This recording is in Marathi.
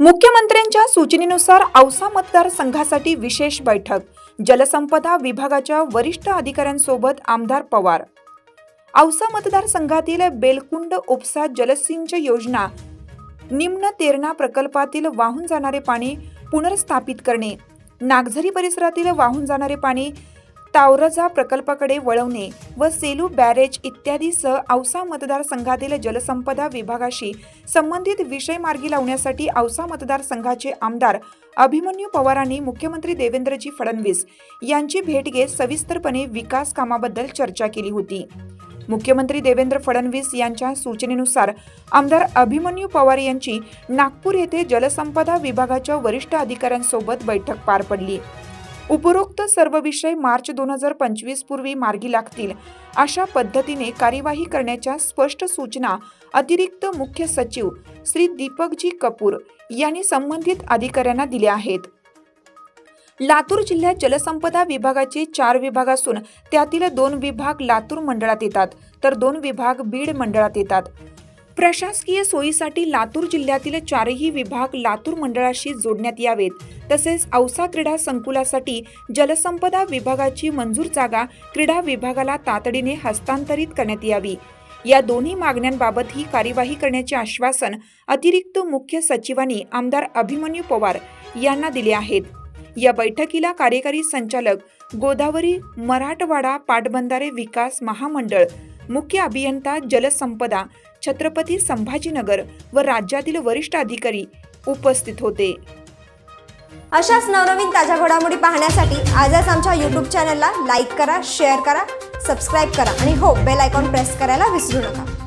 मुख्यमंत्र्यांच्या सूचनेनुसार औसा मतदारसंघासाठी विशेष बैठक. जलसंपदा विभागाच्या वरिष्ठ अधिकाऱ्यांसोबत आमदार पवार. औसा मतदारसंघातील बेलकुंड उपसा जलसिंच योजना निम्न तेरणा प्रकल्पातील वाहून जाणारे पाणी पुनर्स्थापित करणे नागझरी परिसरातील वाहून जाणारे पाणी तावरजा प्रकल्पाकडे वळवणे व सेलू बॅरेज इत्यादीसह औसा मतदारसंघातील जलसंपदा विभागाशी संबंधित विषय मार्गी लावण्यासाठी औसा मतदारसंघाचे आमदार अभिमन्यू पवारांनी मुख्यमंत्री देवेंद्रजी फडणवीस यांची भेट घेत सविस्तरपणे विकास कामाबद्दल चर्चा केली होती. मुख्यमंत्री देवेंद्र फडणवीस यांच्या सूचनेनुसार आमदार अभिमन्यू पवार यांची नागपूर येथे जलसंपदा विभागाच्या वरिष्ठ अधिकाऱ्यांसोबत बैठक पार पडली. उपरोक्त सर्व विषय मार्च दोन हजार पंचवीस पूर्वी मार्गी लागतील. अशा पद्धतीने कार्यवाही करण्याच्या स्पष्ट सूचना अतिरिक्त मुख्य सचिव श्री दीपकजी कपूर यांनी संबंधित अधिकाऱ्यांना दिल्या आहेत. लातूर जिल्ह्यात जलसंपदा विभागाचे चार विभाग असून त्यातील दोन विभाग लातूर मंडळात येतात तर दोन विभाग बीड मंडळात येतात. प्रशासकीय सोयीसाठी लातूर जिल्ह्यातील चारही विभाग लातूर मंडळाशी जोडण्यात यावेत. तसेच औसा क्रीडा संकुलासाठी जलसंपदा विभागाची मंजूर जागा क्रीडा विभागाला तातडीने हस्तांतरित करण्यात यावी. या दोन्ही मागण्यांबाबत ही कार्यवाही करण्याचे आश्वासन अतिरिक्त मुख्य सचिवांनी आमदार अभिमन्यू पवार यांना दिले आहेत. या बैठकीला कार्यकारी संचालक गोदावरी मराठवाडा पाटबंधारे विकास महामंडळ मुख्य अभियंता जलसंपदा छत्रपती संभाजीनगर व राज्यातील वरिष्ठ अधिकारी उपस्थित होते. अशाच नवनवीन ताज्या घडामोडी पाहण्यासाठी आजच आमच्या यूट्यूब चॅनलला लाईक करा शेअर करा सबस्क्राईब करा आणि हो बेल आयकॉन प्रेस करायला विसरू नका.